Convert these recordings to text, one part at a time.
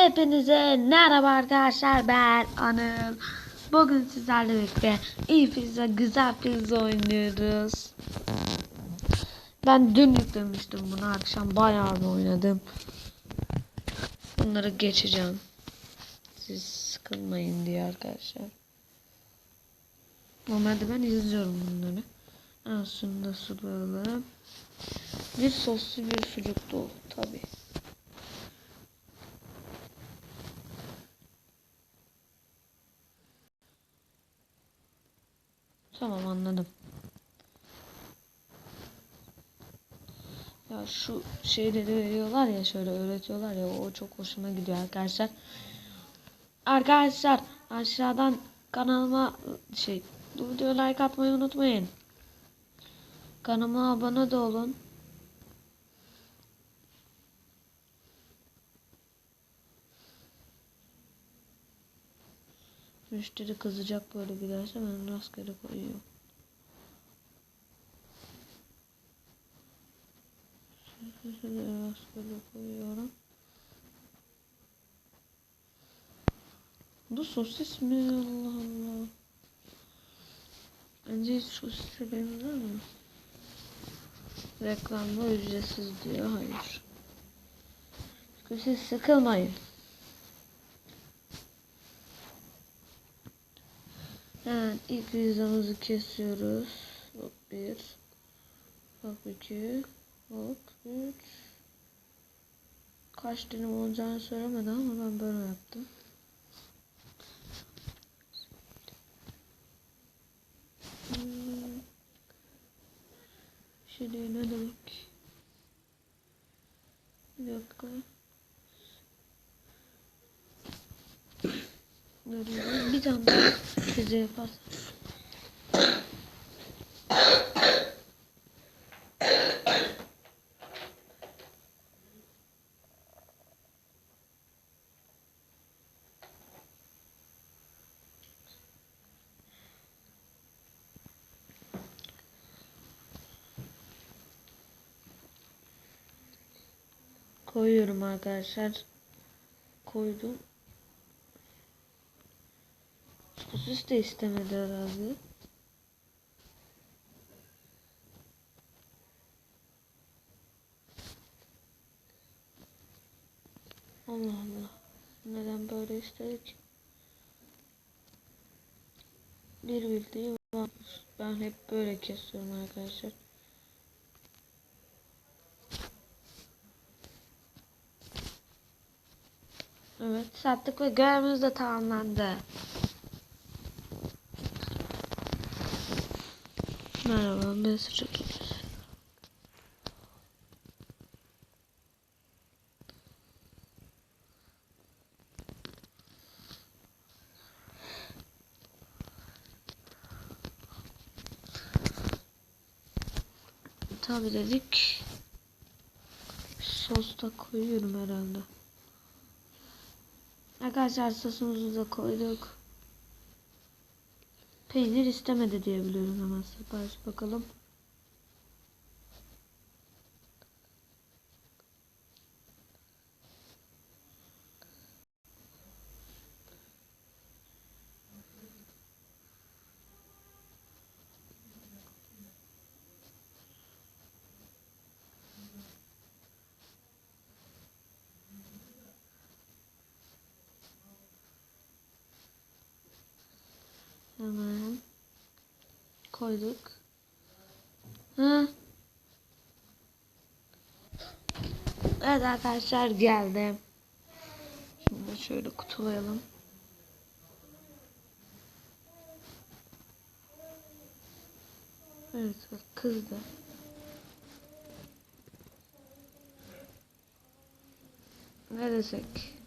Hepinize merhaba arkadaşlar ben Anıl. Bugün sizlerle birlikte iyi pizza güzel pizza oynuyoruz. Ben dün yüklemiştim bunu akşam bayağı bir oynadım. Bunları geçeceğim. Siz sıkılmayın diye arkadaşlar. Normalde ben izliyorum bunları. Ha, şunu da sulayalım. Bir soslu bir sucuklu tabi. Tamam anladım. Ya şu şeyleri veriyorlar ya şöyle öğretiyorlar ya o çok hoşuma gidiyor arkadaşlar. Arkadaşlar aşağıdan kanalıma şey bu videoya like atmayı unutmayın. Kanalıma abone de olun. Müşteri kızacak böyle giderse ben rastgele koyuyorum. Rastgele koyuyorum. Bu sosis mi? Allah Allah. Bence sosise benzer mi? Reklamda ücretsiz diyor. Hayır. Çünkü siz sıkılmayın. Evet, ilk pizzamızı kesiyoruz. Hop bir. Hop iki. Hop üç. Kaç dilim olacağını söylemedi ama ben böyle yaptım. Hmm. Şimdi ne demek? Bir dakika. Görüyorum. Bir tane daha pizza yapar. Koyuyorum arkadaşlar. Koydum. Sosis de istemedi herhalde. Allah Allah. Neden böyle istedik? Bir bildiği varmış. Ben hep böyle kesiyorum arkadaşlar. Evet sattık ve görevimiz de tamamlandı. Merhaba ben sıcak Tabi dedik. Sos da koyuyorum herhalde. Arkadaşlar sosumuzu da koyduk. Peynir istemedi diye biliyorum hemen sipariş bakalım. Hemen koyduk. Hı. Evet arkadaşlar geldim. Şimdi şöyle kutulayalım. Evet bak kızdı. Ne desek?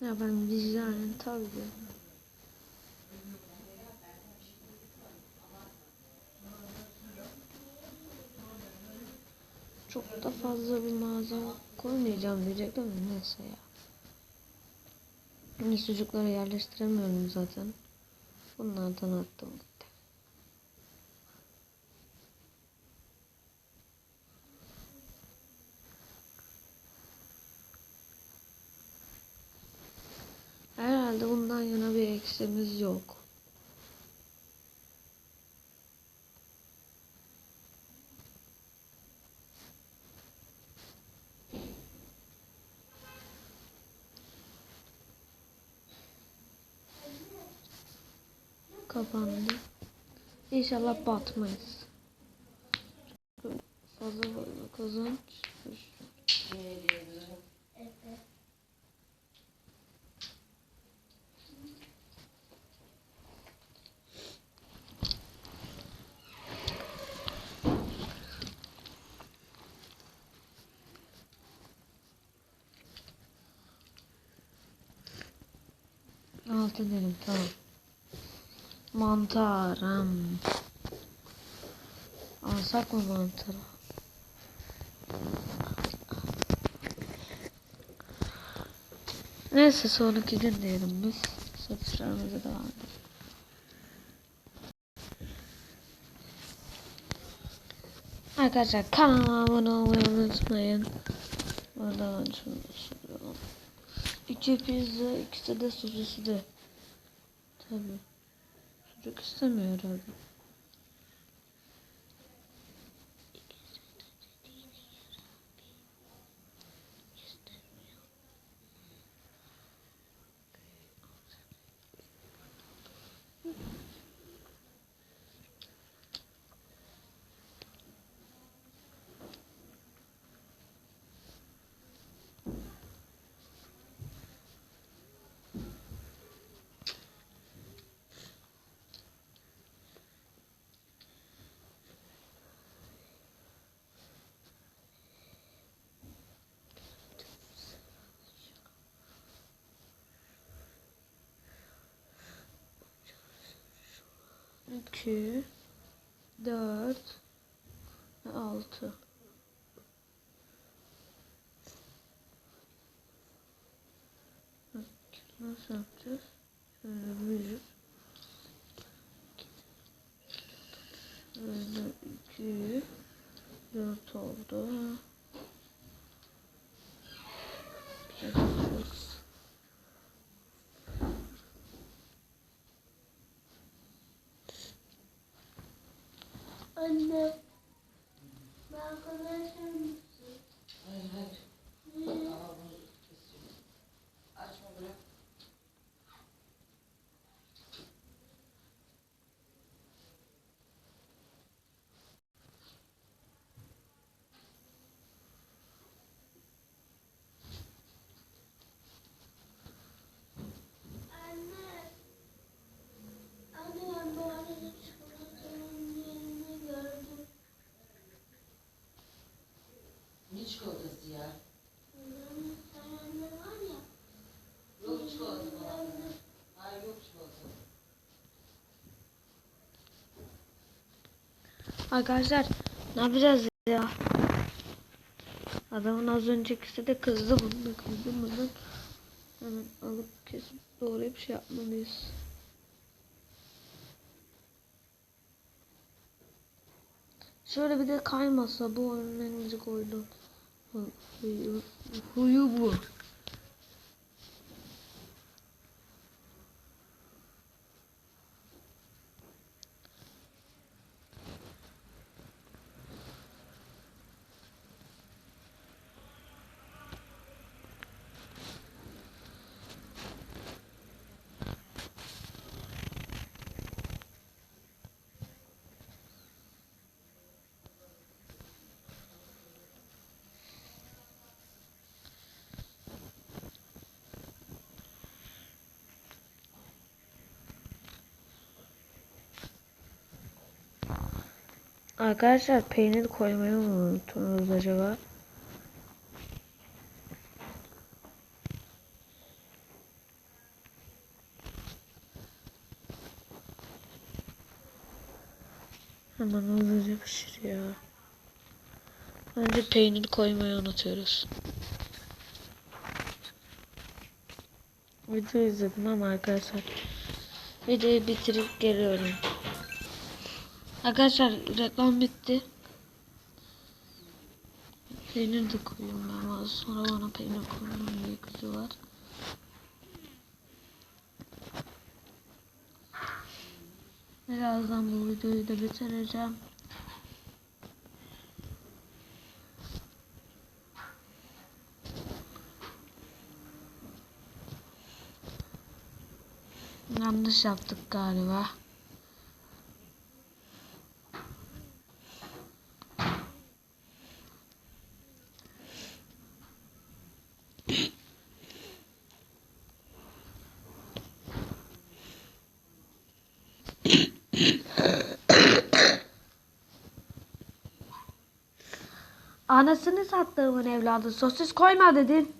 Ya ben vicdanen tabii ki. Çok da fazla bir malzeme koymayacağım diyecektim ama neyse ya. Şimdi sucukları yerleştiremiyorum zaten. Bunlardan attım. Kapandı. İnşallah batmayız. Fazla fazla kazanç. Altı dedim tamam. Mantarım. Alsak mı mantarı? Neyse sonraki gün diyelim biz. Satışlarımıza devam edelim. Arkadaşlar kanalıma abone olmayı unutmayın. Oradan şunu soruyorum. İki pizza, ikisi de sosisli de. Tabii. Sucuk istemiyor herhalde. İki, dört, altı. Nasıl yapacağız? Şöyle bir. Uncle Nestor. Arkadaşlar ne yapacağız ya? Adamın az öncekisi de kızdı bunu kızdı bunu. Hemen alıp kesip doğrayıp şey yapmalıyız. Şöyle bir de kaymasa bu oyunun en gıcık oyunu. Hu- Huyu, huyu bu. Arkadaşlar peynir koymayı mı unuttunuz acaba? Hemen hızlıca pişiriyor. Önce peynir koymayı unutuyoruz. Video izledim ama arkadaşlar. Videoyu bitirip geliyorum. Arkadaşlar reklam bitti. Peynir de koyuyorum ben ama sonra bana peynir koyuyorum diye kızıyorlar. Birazdan bu videoyu da bitireceğim. Yanlış yaptık galiba. Anasını sattığımın evladı sosis koyma dedin.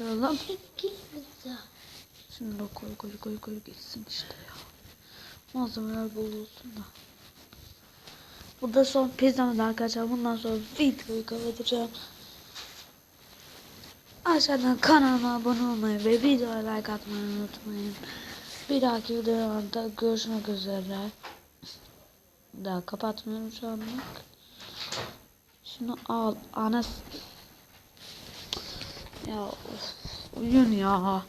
Koyalım. Şunu da koy koy koy koy gitsin işte ya. Malzemeler bol olsun da. Bu da son pizzamız arkadaşlar. Bundan sonra videoyu kapatacağım. Aşağıdan kanalıma abone olmayı ve videoya like atmayı unutmayın. Bir dahaki videoda görüşmek üzere. Daha kapatmıyorum şu anlık. Şunu al. Anas. Ya of, uyun ya.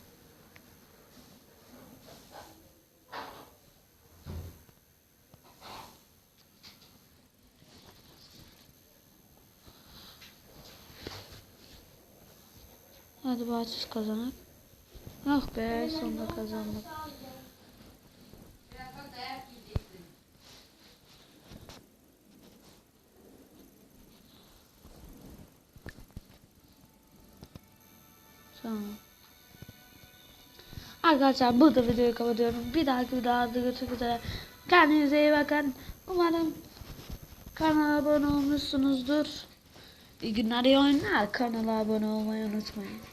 Hadi bahçesiz kazanak. Ah be sonunda kazandık. Tamam. Arkadaşlar burada videoyu kapatıyorum. Bir dahaki videoda görüşmek üzere. Kendinize iyi bakın. Umarım kanala abone olmuşsunuzdur. İyi günler, iyi oyunlar. Kanala abone olmayı unutmayın.